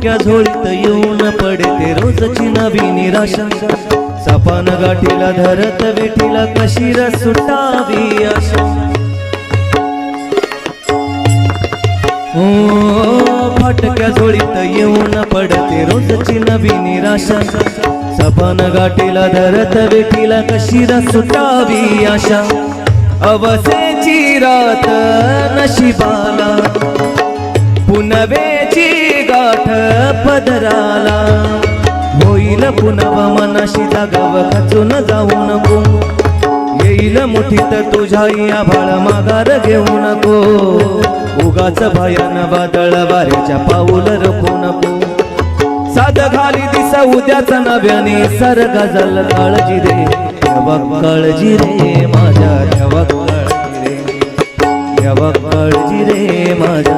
फाटक्या झोळीत येऊन पडते रोजची नवी निराशा. सपान गाठीला धरत वेठीला कशी र सुटावी आशा. हो फाटक्या झोळीत येऊन पडते रोजची नवी निराशा. सपान गाठीला धरत वेठीला कशी र सुटावी आशा. अवसेची रात नशिबाला. गाठ पदराला. होईल पुनव मनाशी जागाव खचून जाऊ नको. येईल मुठीत तुझ्या या भाळ माघार घेऊ नको. उगाच भयान वादळ वाऱ्याच्या पाऊल रखू नको. साध घाली दिस उद्याच नव्याने सर गजल काळजी रे. काळजी रे माझ्या ठेवा रे. ठेवा काळजी रे माझ्या.